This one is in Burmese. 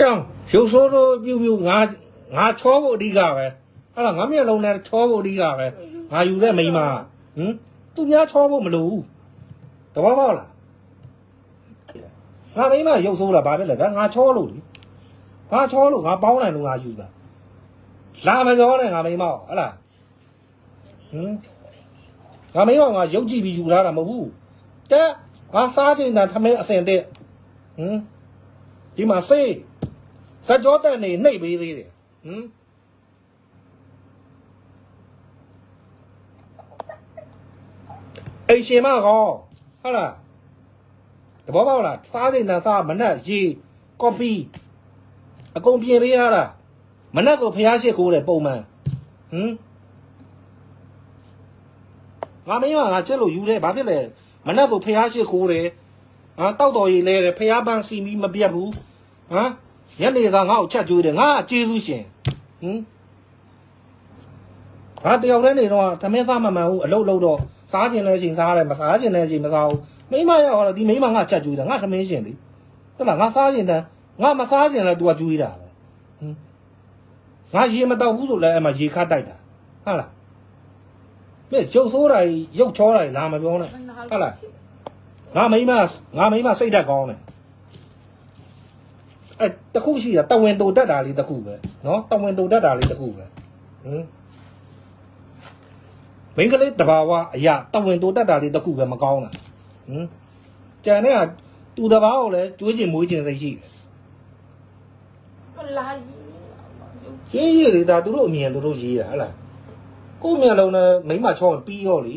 တောင်ရုပ်ဆိုးဆိုးပြူပြူငါငါချောဖို့အဓိကပဲအဲ့ဒါငါမျက်လုံးနဲ့ချောဖို့အဓိကပဲငါယူတဲ့မိန်းမဟင်သူများချောဖို့မလိုဘူးတဘောပေါက်လားငါမိန်းမရုပ်ဆိုးလားဘာဖြစ်လဲဒါငါချောလို့လေငါချောလို့ငါပေါင်းနိုင်လို့ငါယူတာလာမပြောနဲ့ငါမိန်းမဟုတ်ဟလားဟင်ငါမိန်းမငါရုပ်ကြည့်ပြီးယူလာတာမဟုတ်ဘူးတဲ့ငါစားချင်တာထမင်းအစင်တဲ့ဟင်ဒီမှာစေး ဇက်ကြောတန်နေနှိပ်ပေးသေးတယ်ဟမ်အိမ်ရှင်မကောဟုတ်လားတဘောပေါက်လားစားစိန်တန်စားမနက်ရေကော်ဖီအကုန်ပြင်ပေးရတာမနက်ဆိုဖျားရှိခိုးတယ်ပုံမှန်ဟမ်ငါမင်းကငါချက်လို့ယူတယ်ဘာဖြစ်လဲမနက်ဆိုဖျားရှိခိုးတယ်ဟာတောက်တော်ရည်လဲတယ်ဖျားပန်းစီမီမပြတ်ဘူးဟမ် ညနေကငါ့ကိုချက်ကျွေးတယ်ငါကကျေးဇူးရှင်ဟင်ငါတယောက်တည်းနေတော့သမင်းစားမမှန်ဘူးအလုတ်လုတ်တော့စားခြင်းလည်းရှင်စားရတယ်မစားခြင်းလည်းရှင်မစားဘူးမိမရောက်တော့ဒီမိမငါချက်ကျွေးတယ်ငါသမင်းရှင်လေဟုတ်လားငါစားခြင်းတန်းငါမစားခြင်းလည်း तू ကကျွေးတာပဲဟင်ငါရေမတောက်ဘူးဆိုလည်းအမှရေခတ်တိုက်တာဟုတ်လားမြေရုပ်ဆိုးတာကြီးရုပ်ချောတာကြီးလာမပြောနဲ့ဟုတ်လားငါမိမငါမိမစိတ်ဓာတ်ကောင်းတယ် အဲတခုရှိတာတဝင်တူတက်တာလေးတခုပဲနော်တဝင်တူတက်တာလေးတခုပဲဟင်မင်းကလေးတဘာဝအရာတဝင်တူတက်တာလေးတခုပဲမကောင်းတာဟင်ကြံတဲ့ကသူတဘာကိုလည်းကြွေးချင်မွေးချင်စိတ်ရှိတယ်မလာရေးရေးရေးလေဒါသူတို့အမြင်သူတို့ရေးတာဟလားကို့မြန်လုံးနဲ့မိမချောင်းပြီးရောလေ